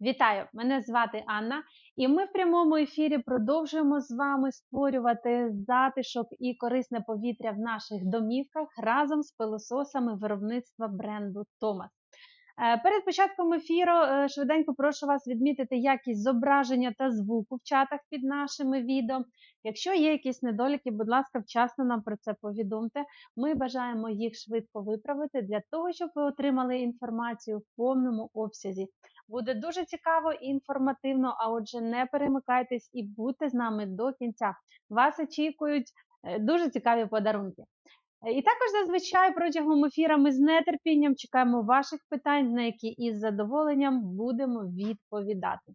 Вітаю! Мене звати Анна, і ми в прямому ефірі продовжуємо з вами створювати затишок і корисне повітря в наших домівках разом з пилососами виробництва бренду Томас. Е, Перед початком ефіру е, швиденько прошу вас відмітити якість зображення та звуку в чатах під нашими відео. Якщо є якісь недоліки, будь ласка, вчасно нам про це повідомте. Ми бажаємо їх швидко виправити для того, щоб ви отримали інформацію в повному обсязі. Буде дуже цікаво і інформативно. А отже, не перемикайтесь і будьте з нами до кінця. Вас очікують е, дуже цікаві подарунки. Е, І також зазвичай протягом ефіра ми з нетерпінням чекаємо ваших питань, на які із задоволенням будемо відповідати.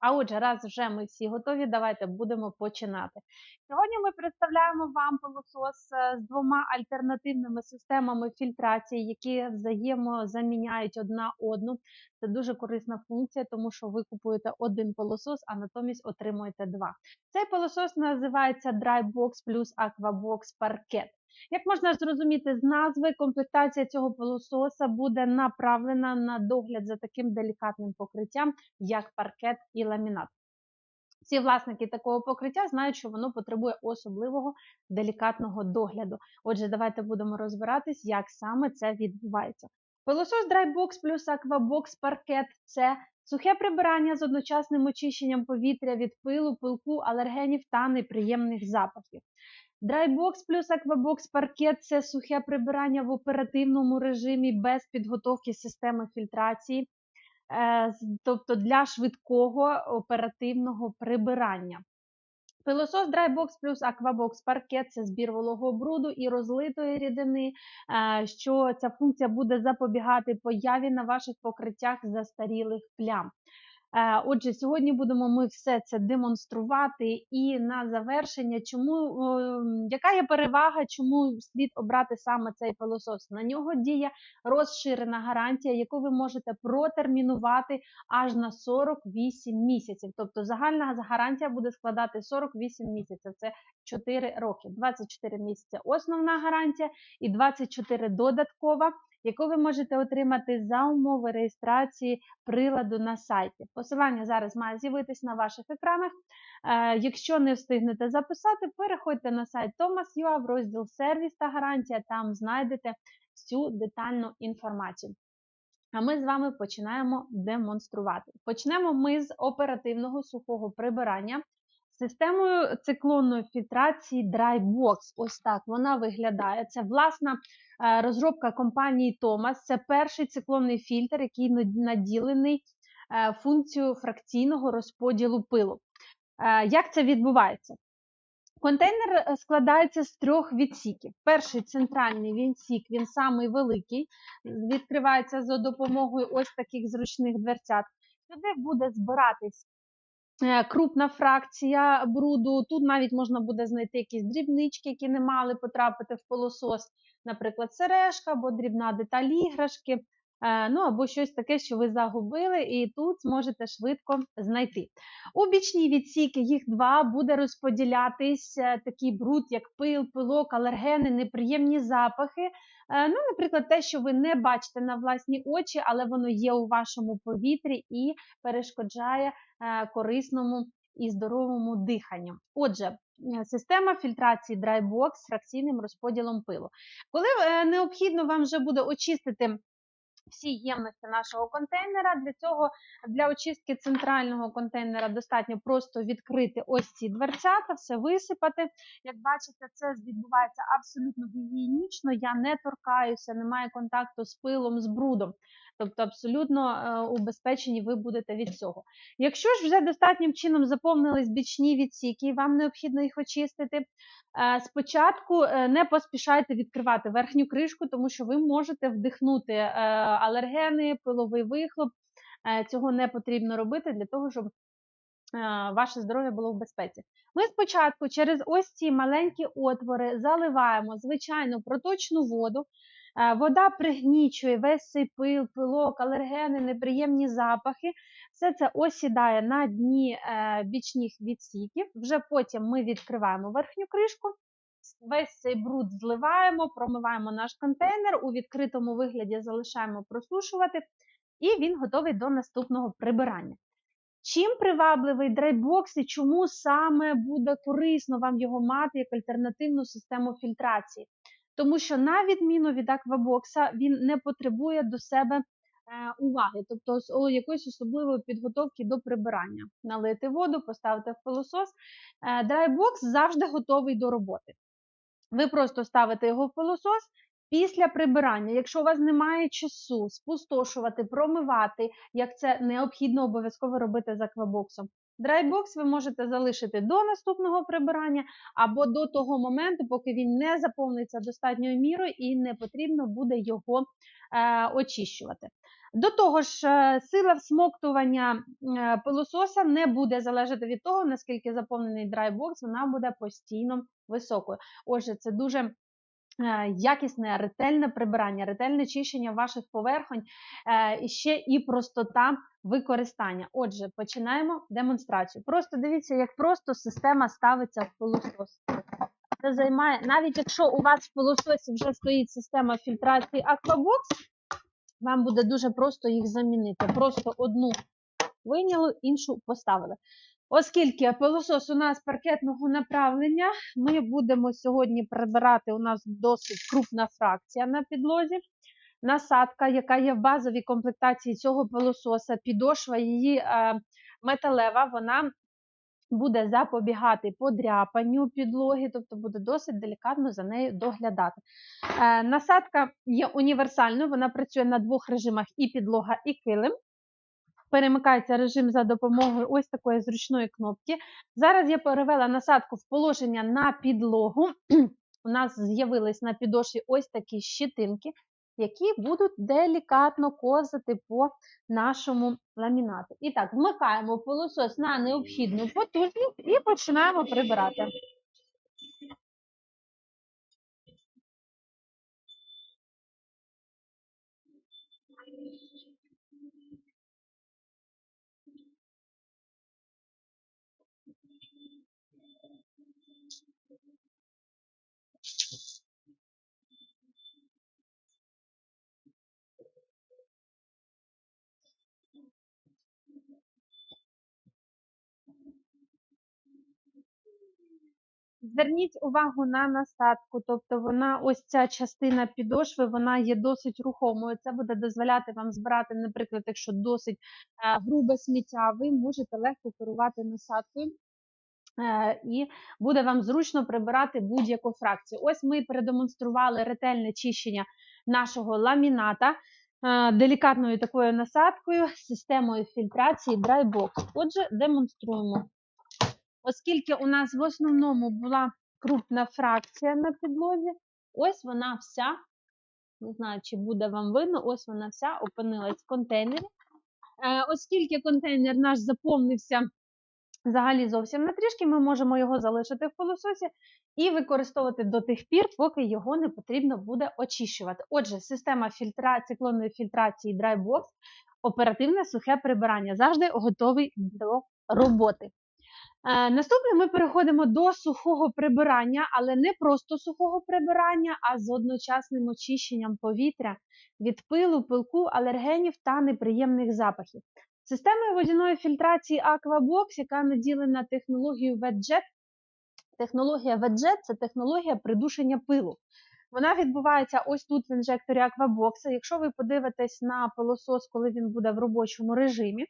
А отже, раз вже ми всі готові, давайте будемо починати. Сьогодні ми представляємо вам пилосос е, з двома альтернативними системами фільтрації, які взаємозаміняють одна одну. Це дуже корисна функція, тому що ви купуєте один пилосос, а натомість отримуєте два. Цей пилосос називається Drybox плюс Aquabox Parquet. Як можна зрозуміти з назви, комплектація цього пилососа буде направлена на догляд за таким делікатним покриттям, як паркет і ламінат. Всі власники такого покриття знають, що воно потребує особливого делікатного догляду. Отже, давайте будемо розбиратись, як саме це відбувається. Пилосос Drybox плюс Aquabox Parquet – це сухе прибирання з одночасним очищенням повітря від пилу, пилку, алергенів та неприємних запахів. Drybox плюс Aquabox Parquet – це сухе прибирання в оперативному режимі без підготовки системи фільтрації, е, тобто для швидкого оперативного прибирання. Пилосос Drybox плюс Aquabox Parquet – це збір вологого бруду і розлитої рідини, е, що ця функція буде запобігати появі на ваших покриттях застарілих плям. Е, Отже, сьогодні будемо ми все це демонструвати. І на завершення, чому яка є перевага, чому слід обрати саме цей пилосос? На нього діє розширена гарантія, яку ви можете протермінувати аж на 48 місяців. Тобто загальна гарантія буде складати 48 місяців. Це 4 роки. 24 місяці основна гарантія і 24 додаткова яку ви можете отримати за умови реєстрації приладу на сайті. Посилання зараз має з'явитись на ваших екранах. Е, Якщо не встигнете записати, переходьте на сайт Thomas.ua в розділ Сервіс та гарантія, там знайдете всю детальну інформацію. А ми з вами починаємо демонструвати. Почнемо ми з оперативного сухого прибирання. Системою циклонної фільтрації Drybox. Ось так вона виглядає. Це власна е, розробка компанії Thomas. Це перший циклонний фільтр, який наділений е, функцією фракційного розподілу пилу. Е, Як це відбувається? Контейнер складається з трьох відсіків. Перший центральний відсік, він самий великий, відкривається за допомогою ось таких зручних дверцят. Сюди буде збиратись крупна фракція бруду. Тут навіть можна буде знайти якісь дрібнички, які не мали потрапити в полосос, наприклад, сережка або дрібна деталь іграшки. Е, Ну або щось таке, що ви загубили, і тут зможете швидко знайти. У бічні відсіки, їх два, буде розподілятись е, такий бруд, як пил, пилок, алергени, неприємні запахи. Е, Ну, наприклад, те, що ви не бачите на власні очі, але воно є у вашому повітрі і перешкоджає корисному і здоровому диханню. Отже, система фільтрації Drybox з фракційним розподілом пилу. Коли необхідно вам вже буде очистити всі ємності нашого контейнера. Для цього для очистки центрального контейнера достатньо просто відкрити ось ці дверцята, все висипати. Як бачите, це відбувається абсолютно гігієнічно. Я не торкаюся, немає контакту з пилом, з брудом. Тобто абсолютно е, убезпечені ви будете від цього. Якщо ж вже достатнім чином заповнились бічні відсіки, вам необхідно їх очистити, е, спочатку е, не поспішайте відкривати верхню кришку, тому що ви можете вдихнути алергени, пиловий вихлоп. Цього не потрібно робити для того, щоб ваше здоров'я було в безпеці. Ми спочатку через ось ці маленькі отвори заливаємо звичайну проточну воду. Е, Вода пригнічує весь цей пил, пилок, алергени, неприємні запахи. Все це осідає на дні е, бічних відсіків. Вже потім ми відкриваємо верхню кришку, весь цей бруд зливаємо, промиваємо наш контейнер, у відкритому вигляді залишаємо просушувати і він готовий до наступного прибирання. Чим привабливий драйбокс і чому саме буде корисно вам його мати як альтернативну систему фільтрації? Тому що, на відміну від аквабокса, він не потребує до себе е, уваги, тобто якоїсь особливої підготовки до прибирання. Налити воду, поставити в пилосос. Е, Драйбокс завжди готовий до роботи. Ви просто ставите його в пилосос. Після прибирання, якщо у вас немає часу спустошувати, промивати, як це необхідно обов'язково робити з аквабоксом. Драйбокс ви можете залишити до наступного прибирання або до того моменту, поки він не заповниться достатньою мірою і не потрібно буде його е, очищувати. До того ж, е, сила всмоктування е, пилососа не буде залежати від того, наскільки заповнений драйбокс, вона буде постійно високою. Отже, це дуже якісне, ретельне прибирання, ретельне чищення ваших поверхонь е, і ще і простота використання. Отже, починаємо демонстрацію. Просто дивіться, як просто система ставиться в пилосос. Це займає, навіть якщо у вас в пилососі вже стоїть система фільтрації Aquabox, вам буде дуже просто їх замінити. Просто одну виняли, іншу поставили. Оскільки пилосос у нас паркетного направлення, ми будемо сьогодні прибирати у нас досить крупна фракція на підлозі. Насадка, яка є в базовій комплектації цього пилососа, підошва її е, металева, вона буде запобігати подряпанню підлоги, тобто буде досить делікатно за нею доглядати. Е, насадка є універсальною, вона працює на двох режимах: і підлога, і килим. Перемикається режим за допомогою ось такої зручної кнопки. Зараз я перевела насадку в положення на підлогу. У нас з'явились на підошві ось такі щитинки, які будуть делікатно ковзати по нашому ламінату. І так, вмикаємо пилосос на необхідну потужність і починаємо прибирати. Зверніть увагу на насадку, тобто вона, ось ця частина підошви, вона є досить рухомою. Це буде дозволяти вам збирати, наприклад, якщо досить е, грубе сміття, ви можете легко керувати насадкою. е, І буде вам зручно прибирати будь-яку фракцію. Ось ми продемонстрували ретельне чищення нашого ламіната е, делікатною такою насадкою, системою фільтрації Drybox. Отже, демонструємо. Оскільки у нас в основному була крупна фракція на підлозі, ось вона вся, не знаю, чи буде вам видно, ось вона вся опинилась в контейнері. Е, Оскільки контейнер наш заповнився взагалі зовсім на трішки, ми можемо його залишити в пилососі і використовувати до тих пір, поки його не потрібно буде очищувати. Отже, система фільтра... циклонної фільтрації Drybox, оперативне сухе прибирання, завжди готовий до роботи. Е, Наступне ми переходимо до сухого прибирання, але не просто сухого прибирання, а з одночасним очищенням повітря від пилу, пилку, алергенів та неприємних запахів. Системою водяної фільтрації Aquabox, яка наділена технологією WetJet. Технологія WetJet – це технологія придушення пилу. Вона відбувається ось тут в інжекторі Aquabox. Якщо ви подивитесь на пилосос, коли він буде в робочому режимі,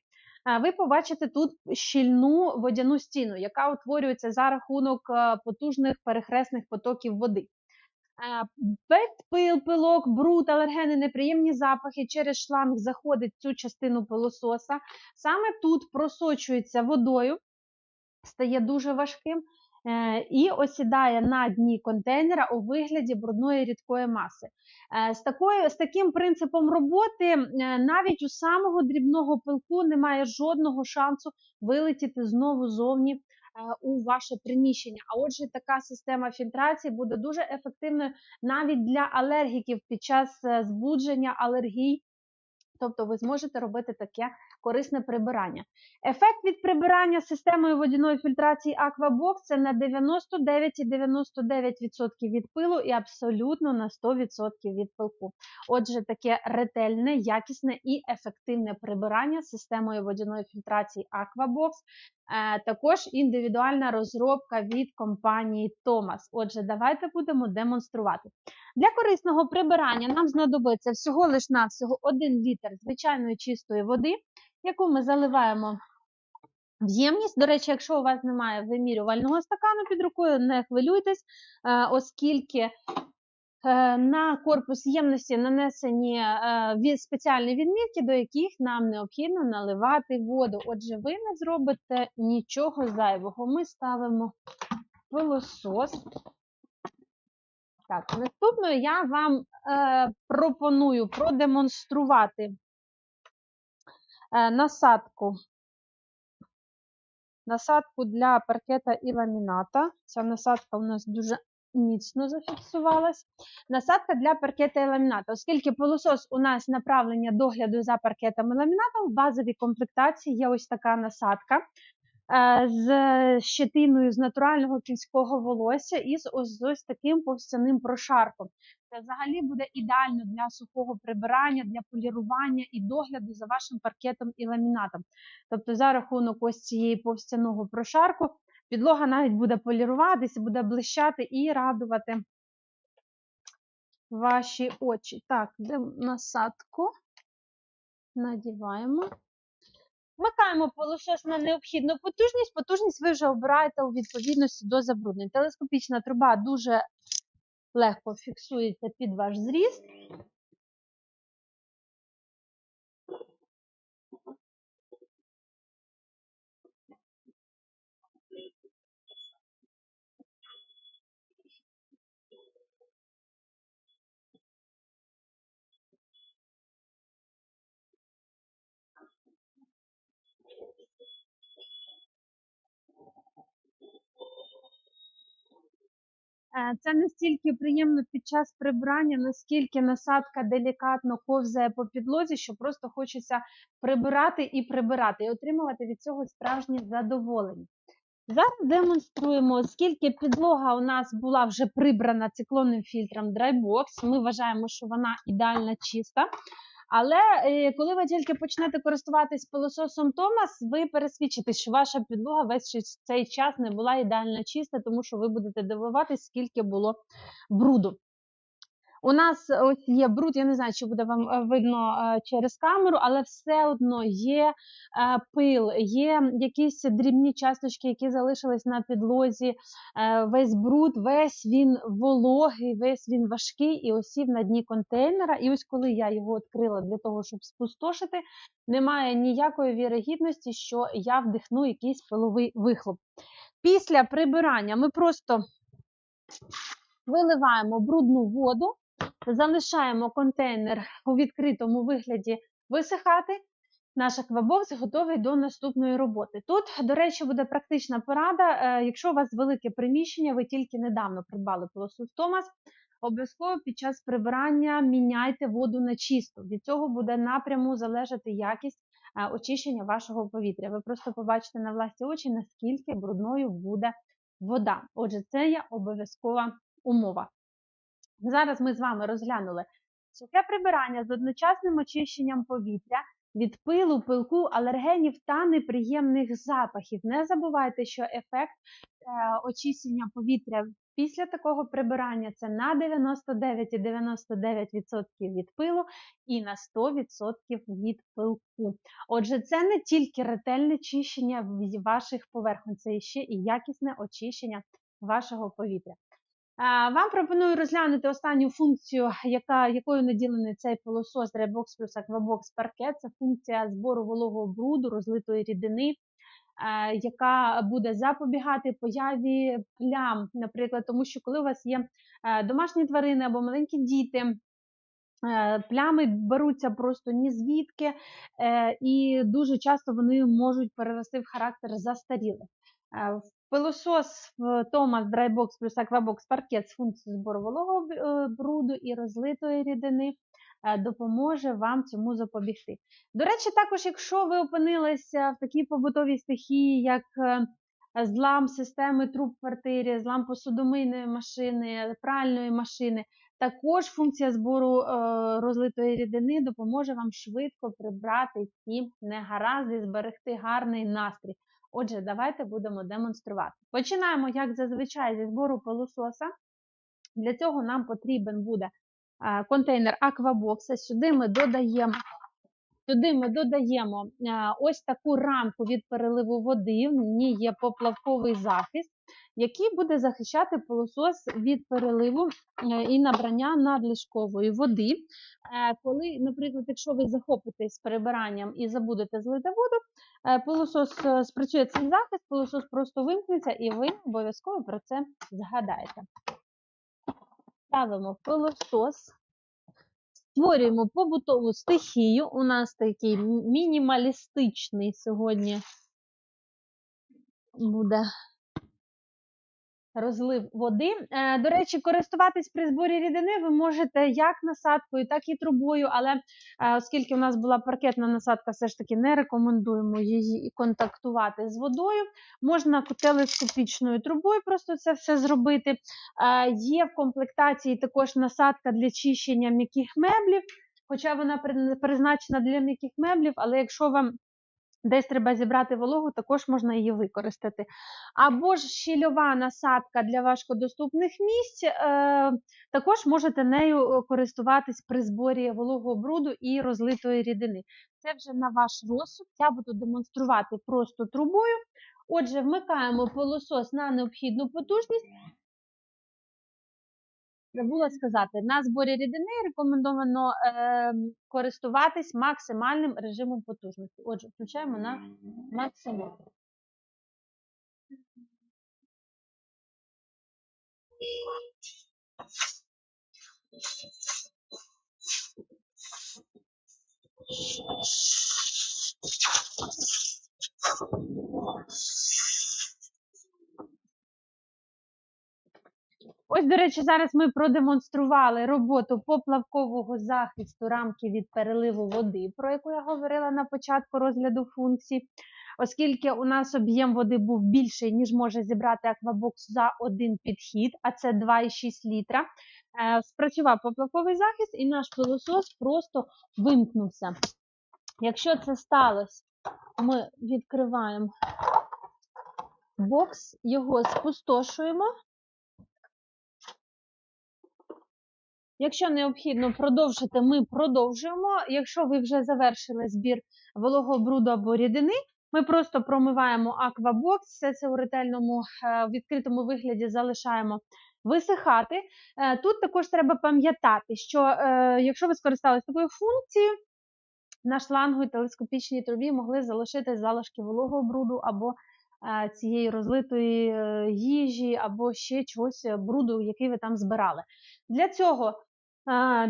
ви побачите тут щільну водяну стіну, яка утворюється за рахунок е, потужних перехресних потоків води. Пил, пилок, бруд, алергени, неприємні запахи через шланг заходить в цю частину пилососа. Саме тут просочується водою, стає дуже важким і осідає на дні контейнера у вигляді брудної рідкої маси. Е, З, такою, з таким принципом роботи е, навіть у самого дрібного пилку немає жодного шансу вилетіти знову зовні е, у ваше приміщення. А отже, така система фільтрації буде дуже ефективною навіть для алергіків під час е, збудження алергій. Тобто ви зможете робити таке корисне прибирання. Ефект від прибирання системою водяної фільтрації Aquabox це на 99,99% від пилу і абсолютно на 100% від пилку. Отже, таке ретельне, якісне і ефективне прибирання системою водяної фільтрації Aquabox. Е, Також індивідуальна розробка від компанії Thomas. Отже, давайте будемо демонструвати. Для корисного прибирання нам знадобиться всього лиш навсього 1 літр звичайної чистої води, яку ми заливаємо в ємність. До речі, якщо у вас немає вимірювального стакану під рукою, не хвилюйтесь, е, оскільки е, на корпус ємності нанесені е, спеціальні відмітки, до яких нам необхідно наливати воду. Отже, ви не зробите нічого зайвого. Ми ставимо пилосос. Так, наступною я вам е, пропоную продемонструвати насадку. Насадку для паркета і ламіната. Ця насадка у нас дуже міцно зафіксувалась. Насадка для паркета і ламіната. Оскільки пилосос у нас направлення догляду за паркетом і ламінатом, в базовій комплектації є ось така насадка е, з щетиною з натурального кінського волосся і з ось, ось таким повстяним прошарком. Це взагалі буде ідеально для сухого прибирання, для полірування і догляду за вашим паркетом і ламінатом. Тобто, за рахунок ось цієї повстяного прошарку, підлога навіть буде поліруватися, буде блищати і радувати ваші очі. Так, де насадку надіваємо. Вмикаємо пилосос на необхідну потужність. Потужність ви вже обираєте у відповідності до забруднень. Телескопічна труба дуже легко фіксується під ваш зріст. Це настільки приємно під час прибирання, наскільки насадка делікатно ковзає по підлозі, що просто хочеться прибирати і прибирати, і отримувати від цього справжнє задоволення. Зараз демонструємо, оскільки підлога у нас була вже прибрана циклонним фільтром Drybox, ми вважаємо, що вона ідеально чиста. Але е, коли ви тільки почнете користуватись пилососом Томас, ви пересвідчитесь, що ваша підлога весь цей час не була ідеально чиста, тому що ви будете дивуватись, скільки було бруду. У нас ось є бруд, я не знаю, чи буде вам е, видно е, через камеру, але все одно є е, пил, є якісь дрібні часточки, які залишились на підлозі. Е, Весь бруд, весь він вологий, весь він важкий і осів на дні контейнера. І ось коли я його відкрила для того, щоб спустошити, немає ніякої вірогідності, що я вдихну якийсь пиловий вихлоп. Після прибирання ми просто виливаємо брудну воду, залишаємо контейнер у відкритому вигляді висихати. Наш аквабокс готовий до наступної роботи. Тут, до речі, буде практична порада. Е, Якщо у вас велике приміщення, ви тільки недавно придбали пилосос Томас, обов'язково під час прибирання міняйте воду на чисту. Від цього буде напряму залежати якість е, очищення вашого повітря. Ви просто побачите на власні очі, наскільки брудною буде вода. Отже, це є обов'язкова умова. Зараз ми з вами розглянули сухе прибирання з одночасним очищенням повітря від пилу, пилку, алергенів та неприємних запахів. Не забувайте, що ефект е, очищення повітря після такого прибирання це на 99,99% від пилу і на 100% від пилку. Отже, це не тільки ретельне чищення ваших поверхонь, це ще і якісне очищення вашого повітря. Вам пропоную розглянути останню функцію, яка, якою наділений цей пилосос Drybox плюс Aquabox Parquet. Це функція збору вологого бруду, розлитої рідини, яка буде запобігати появі плям, наприклад, тому що коли у вас є е, домашні тварини або маленькі діти. е, Плями беруться просто ні звідки, е, і дуже часто вони можуть перерости в характер застарілих. Пилосос в Thomas Drybox плюс Aquabox паркет з функцією збору вологого е, бруду і розлитої рідини е, допоможе вам цьому запобігти. До речі, також, якщо ви опинилися в такій побутовій стихії, як е, злам системи труб в квартирі, злам посудомийної машини, пральної машини, також функція збору розлитої рідини допоможе вам швидко прибрати ці негаразди, зберегти гарний настрій. Отже, давайте будемо демонструвати. Починаємо, як зазвичай, зі збору пилососа. Для цього нам потрібен буде е, контейнер аквабокса. Сюди ми додаємо, сюди ми додаємо е, ось таку рамку від переливу води. В ній є поплавковий захист, який буде захищати пилосос від переливу е, і набрання надлишкової води. Е, Коли, наприклад, якщо ви захопитесь прибиранням і забудете злити воду, пилосос е, спрацює цей захист, пилосос просто вимкнеться, і ви обов'язково про це згадаєте. Ставимо пилосос, створюємо побутову стихію. У нас такий мінімалістичний сьогодні буде розлив води. Е, До речі, користуватись при зборі рідини ви можете як насадкою, так і трубою, але е, оскільки у нас була паркетна насадка, все ж таки не рекомендуємо її контактувати з водою. Можна телескопічною трубою просто це все зробити. Е, Є в комплектації також насадка для чищення м'яких меблів, хоча вона призначена для м'яких меблів, але якщо вам десь треба зібрати вологу, також можна її використати. Або ж щільова насадка для важкодоступних місць, е, також можете нею е, користуватись при зборі вологого бруду і розлитої рідини. Це вже на ваш розсуд. Я буду демонструвати просто трубою. Отже, вмикаємо пилосос на необхідну потужність. Забула сказати, на зборі рідини рекомендовано е, користуватись максимальним режимом потужності. Отже, включаємо на максимум. Ось, до речі, зараз ми продемонстрували роботу поплавкового захисту рамки від переливу води, про яку я говорила на початку розгляду функцій. Оскільки у нас об'єм води був більший, ніж може зібрати аквабокс за один підхід, а це 2,6 літра. е, Спрацював поплавковий захист, і наш пилосос просто вимкнувся. Якщо це сталося, ми відкриваємо бокс, його спустошуємо. Якщо необхідно продовжити, ми продовжуємо. Якщо ви вже завершили збір вологого бруду або рідини, ми просто промиваємо аквабокс, все це у ретельному е, відкритому вигляді залишаємо висихати. Е, Тут також треба пам'ятати, що е, якщо ви скористалися такою функцією, на шлангу і телескопічній трубі могли залишити залишки вологого бруду або цієї розлитої їжі, або ще чогось бруду, який ви там збирали. Для цього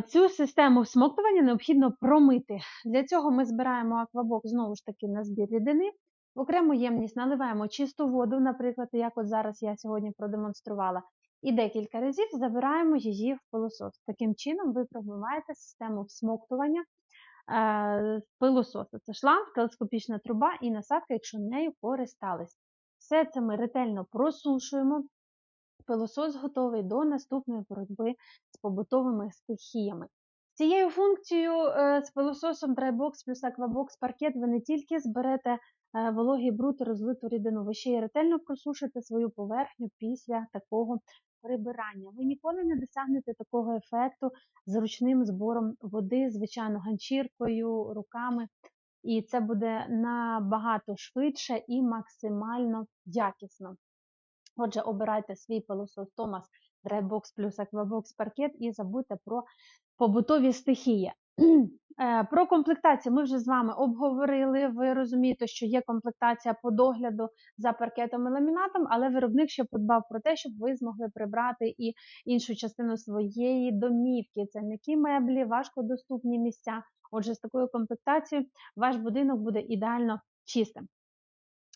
цю систему всмоктування необхідно промити. Для цього ми збираємо аквабок знову ж таки на збір рідини. В окрему ємність наливаємо чисту воду, наприклад, як от зараз я сьогодні продемонструвала, і декілька разів забираємо її в пилосос. Таким чином ви пробиваєте систему всмоктування е, пилососа. Це шланг, телескопічна труба і насадка, якщо нею користались. Все це ми ретельно просушуємо. Пилосос готовий до наступної боротьби з побутовими стихіями. Цією функцією е, з пилососом Drybox плюс Aquabox паркет ви не тільки зберете е, вологий бруд і розлиту рідину, ви ще й ретельно просушите свою поверхню після такого прибирання. Ви ніколи не досягнете такого ефекту з ручним збором води, звичайно, ганчіркою, руками. І це буде набагато швидше і максимально якісно. Отже, обирайте свій пилосос Thomas Drybox плюс Aquabox паркет і забудьте про побутові стихії. Е, Про комплектацію ми вже з вами обговорили. Ви розумієте, що є комплектація по догляду за паркетом і ламінатом, але виробник ще подбав про те, щоб ви змогли прибрати і іншу частину своєї домівки. Це м'які меблі, важкодоступні місця. Отже, з такою комплектацією ваш будинок буде ідеально чистим.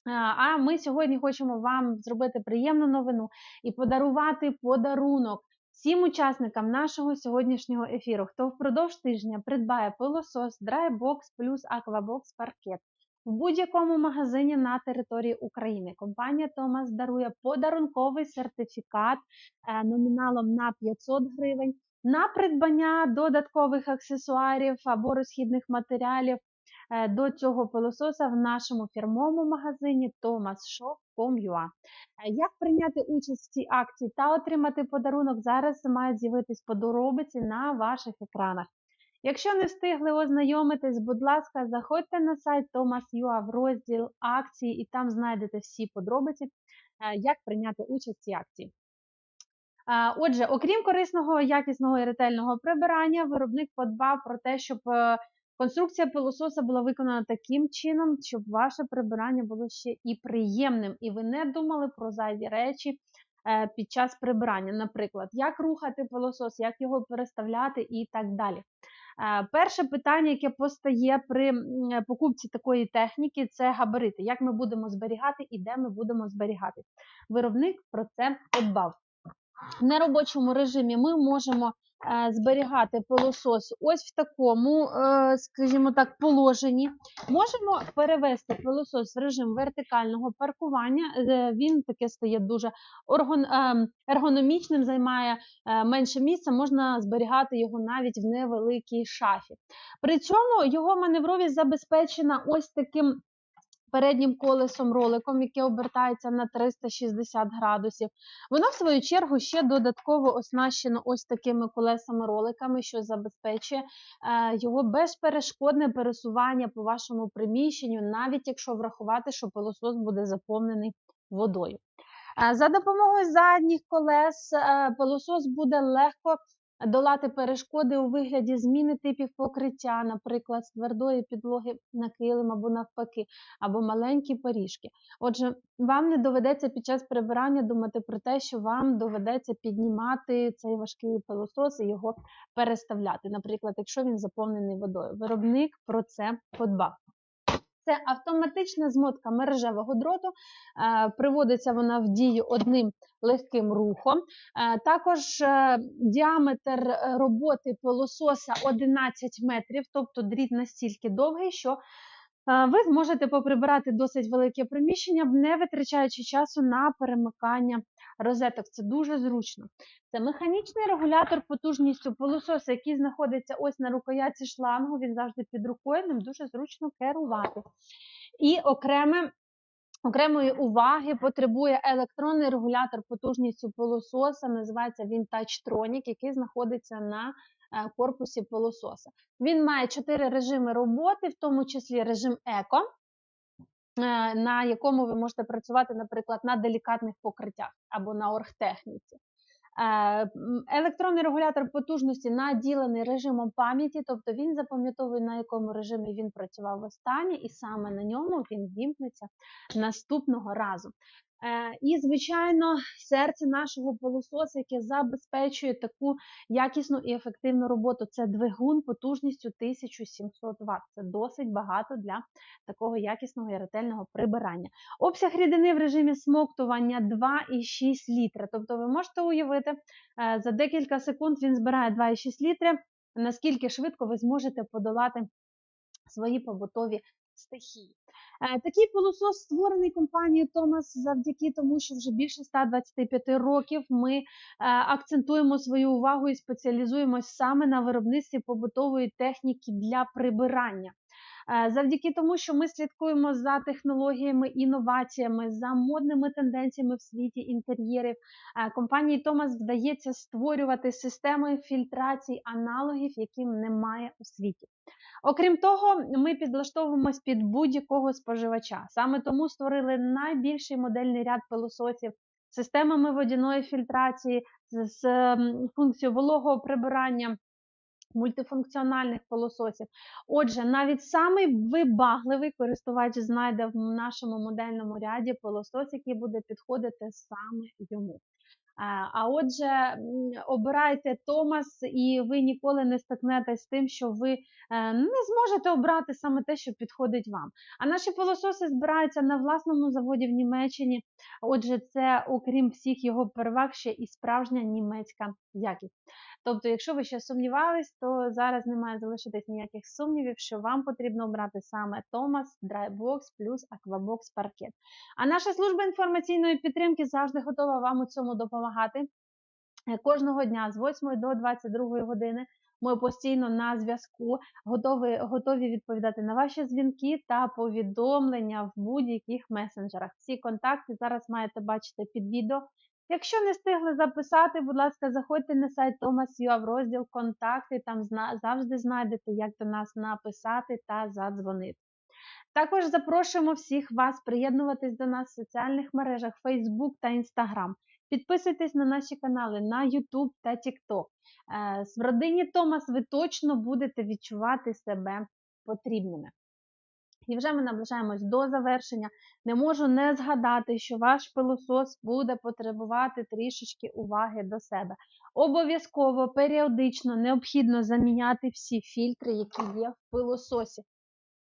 А, А ми сьогодні хочемо вам зробити приємну новину і подарувати подарунок всім учасникам нашого сьогоднішнього ефіру, хто впродовж тижня придбає пилосос Drybox плюс Aquabox Parket в будь-якому магазині на території України. Компанія Томас дарує подарунковий сертифікат е, номіналом на 500 гривень на придбання додаткових аксесуарів або розхідних матеріалів е, до цього пилососа в нашому фірмовому магазині thomasshop.com.ua. Е, Як прийняти участь в цій акції та отримати подарунок, зараз мають з'явитись подробиці на ваших екранах. Якщо не встигли ознайомитись, будь ласка, заходьте на сайт Thomas.ua в розділ акції і там знайдете всі подробиці, е, як прийняти участь в цій акції. Отже, окрім корисного, якісного і ретельного прибирання, виробник подбав про те, щоб е, конструкція пилососа була виконана таким чином, щоб ваше прибирання було ще і приємним, і ви не думали про зайві речі е, під час прибирання. Наприклад, як рухати пилосос, як його переставляти і так далі. Е, Перше питання, яке постає при покупці такої техніки, це габарити. Як ми будемо зберігати і де ми будемо зберігати. Виробник про це подбав. В неробочому режимі ми можемо е, зберігати пилосос ось в такому, е, скажімо так, положенні. Можемо перевести пилосос в режим вертикального паркування. Е, Він таке стає дуже е, ергономічним, займає е, менше місця, можна зберігати його навіть в невеликій шафі. При цьому його маневровість забезпечена ось таким переднім колесом роликом, яке обертається на 360 градусів. Воно, в свою чергу, ще додатково оснащено ось такими колесами-роликами, що забезпечує е, його безперешкодне пересування по вашому приміщенню, навіть якщо врахувати, що пилосос буде заповнений водою. Е, За допомогою задніх колес е, пилосос буде легко долати перешкоди у вигляді зміни типів покриття, наприклад, з твердої підлоги на килим або навпаки, або маленькі поріжки. Отже, вам не доведеться під час прибирання думати про те, що вам доведеться піднімати цей важкий пилосос і його переставляти, наприклад, якщо він заповнений водою. Виробник про це подбав. Це автоматична змотка мережевого дроту, е, приводиться вона в дію одним легким рухом. Е, Також е, діаметр роботи пилососа 11 метрів, тобто дріт настільки довгий, що ви зможете поприбирати досить велике приміщення, не витрачаючи часу на перемикання розеток. Це дуже зручно. Це механічний регулятор потужністю пилососа, який знаходиться ось на рукоятці шлангу. Він завжди під рукою, ним дуже зручно керувати. І окреме. Окремої уваги потребує електронний регулятор потужністю пилососа, називається він Touchtronic, який знаходиться на корпусі пилососа. Він має чотири режими роботи, в тому числі режим еко, е, на якому ви можете працювати, наприклад, на делікатних покриттях або на оргтехніці. Е, Електронний регулятор потужності наділений режимом пам'яті, тобто він запам'ятовує, на якому режимі він працював останнє, і саме на ньому він вімкнеться наступного разу. Е, І, звичайно, серце нашого пилососа, яке забезпечує таку якісну і ефективну роботу, це двигун потужністю 1700 Вт. Це досить багато для такого якісного і ретельного прибирання. Обсяг рідини в режимі смоктування 2,6 літра. Тобто ви можете уявити, е, за декілька секунд він збирає 2,6 літри, наскільки швидко ви зможете подолати свої побутові стихії. Е, Такий пилосос створений компанією Томас завдяки тому, що вже більше 125 років ми е, акцентуємо свою увагу і спеціалізуємось саме на виробництві побутової техніки для прибирання. Е, Завдяки тому, що ми слідкуємо за технологіями, інноваціями, за модними тенденціями в світі інтер'єрів, е, компанії Томас вдається створювати системи фільтрації аналогів, яким немає у світі. Окрім того, ми підлаштовуємось під будь-якого споживача. Саме тому створили найбільший модельний ряд пилососів з системами водяної фільтрації, з, функцією вологого прибирання. Мультифункціональних пилососів. Отже, навіть самий вибагливий користувач знайде в нашому модельному ряді пилосос, який буде підходити саме йому. А а отже, обирайте Томас, і ви ніколи не стикнетесь з тим, що ви е, не зможете обрати саме те, що підходить вам. А наші пилососи збираються на власному заводі в Німеччині. Отже, це, окрім всіх його переваг, ще і справжня німецька якість. Тобто, якщо ви ще сумнівались, то зараз не має залишитись ніяких сумнівів, що вам потрібно обрати саме Thomas Drybox плюс Aquabox Parket. А наша служба інформаційної підтримки завжди готова вам у цьому допомагати. Е, Кожного дня з 8 до 22 години ми постійно на зв'язку, готові, готові відповідати на ваші дзвінки та повідомлення в будь-яких месенджерах. Всі контакти зараз маєте бачити під відео. Якщо не встигли записати, будь ласка, заходьте на сайт Thomas.ua в розділ Контакти, там завжди знайдете, як до нас написати та задзвонити. Також запрошуємо всіх вас приєднуватись до нас в соціальних мережах Facebook та Instagram. Підписуйтесь на наші канали на YouTube та TikTok. Е, В родині Томас ви точно будете відчувати себе потрібними. І вже ми наближаємось до завершення. Не можу не згадати, що ваш пилосос буде потребувати трішечки уваги до себе. Обов'язково періодично необхідно заміняти всі фільтри, які є в пилососі.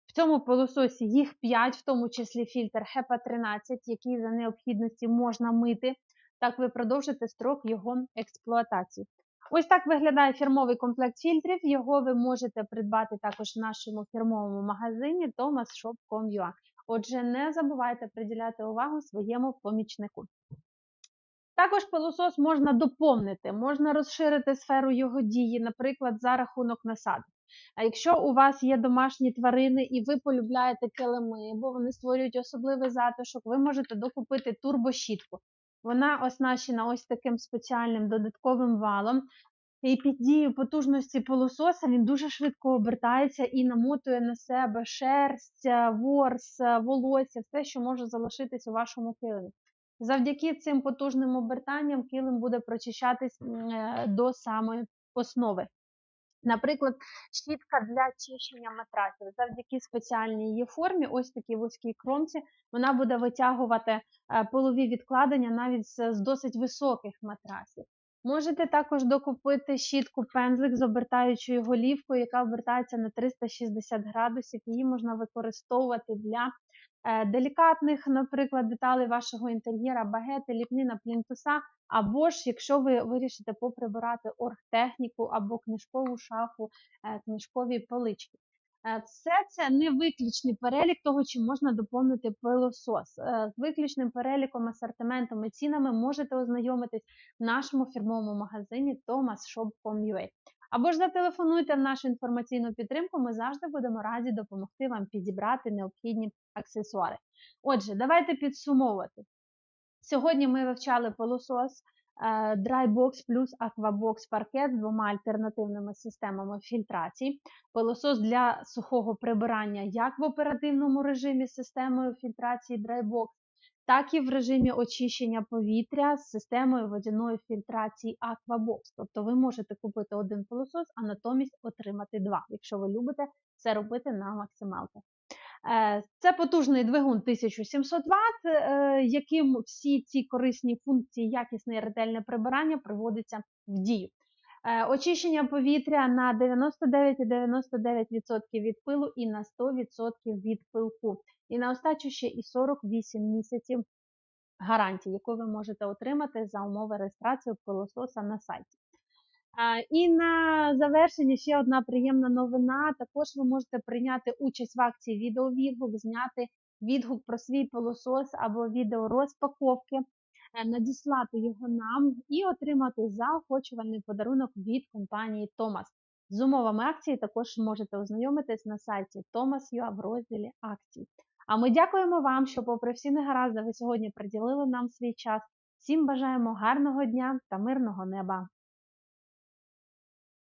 В цьому пилососі їх 5, в тому числі фільтр HEPA 13, який за необхідності можна мити. Так ви продовжите строк його експлуатації. Ось так виглядає фірмовий комплект фільтрів. Його ви можете придбати також в нашому фірмовому магазині thomasshop.com.ua. Отже, не забувайте приділяти увагу своєму помічнику. Також пилосос можна доповнити, можна розширити сферу його дії, наприклад, за рахунок насадок. А якщо у вас є домашні тварини і ви полюбляєте килими, бо вони створюють особливий затишок, ви можете докупити турбощітку. Вона оснащена ось таким спеціальним додатковим валом. І під дією потужності пилососа він дуже швидко обертається і намотує на себе шерсть, ворс, волосся, все, що може залишитись у вашому килимі. Завдяки цим потужним обертанням килим буде прочищатись е, до самої основи. Наприклад, щітка для чищення матрасів. Завдяки спеціальній її формі, ось такій вузькій кромці, вона буде витягувати е, полові відкладення навіть з, досить високих матрасів. Можете також докупити щітку пензлик з обертаючою голівкою, яка обертається на 360 градусів. Її можна використовувати для делікатних, наприклад, деталей вашого інтер'єра, багети, ліпнина, плінтуса, або ж, якщо ви вирішите поприбирати оргтехніку або книжкову шафу, е, книжкові полички. Е, Все це не виключний перелік того, чим можна доповнити пилосос. Е, З виключним переліком, асортиментом і цінами можете ознайомитись в нашому фірмовому магазині thomasshop.com.ua. Або ж зателефонуйте в нашу інформаційну підтримку, ми завжди будемо раді допомогти вам підібрати необхідні аксесуари. Отже, давайте підсумовувати. Сьогодні ми вивчали пилосос е, Drybox плюс Aquabox Parket з двома альтернативними системами фільтрації. Пилосос для сухого прибирання як в оперативному режимі з системою фільтрації Drybox, так і в режимі очищення повітря з системою водяної фільтрації Aquabox. Тобто ви можете купити один пилосос, а натомість отримати два, якщо ви любите це робити на максималках. Е, Це потужний двигун 1700 Вт, е, яким всі ці корисні функції, якісне і ретельне прибирання приводиться в дію. Е, Очищення повітря на 99,99% від пилу і на 100% від пилку. І на остачу ще і 48 місяців гарантії, яку ви можете отримати за умови реєстрації пилососа на сайті. І на завершення ще одна приємна новина. Також ви можете прийняти участь в акції відеовідгук, зняти відгук про свій пилосос або відео розпаковки, е, надіслати його нам і отримати заохочувальний подарунок від компанії Thomas. З умовами акції також можете ознайомитись на сайті Thomas.ua в розділі акцій. А ми дякуємо вам, що, попри всі негаразди, ви сьогодні приділили нам свій час. Всім бажаємо гарного дня та мирного неба!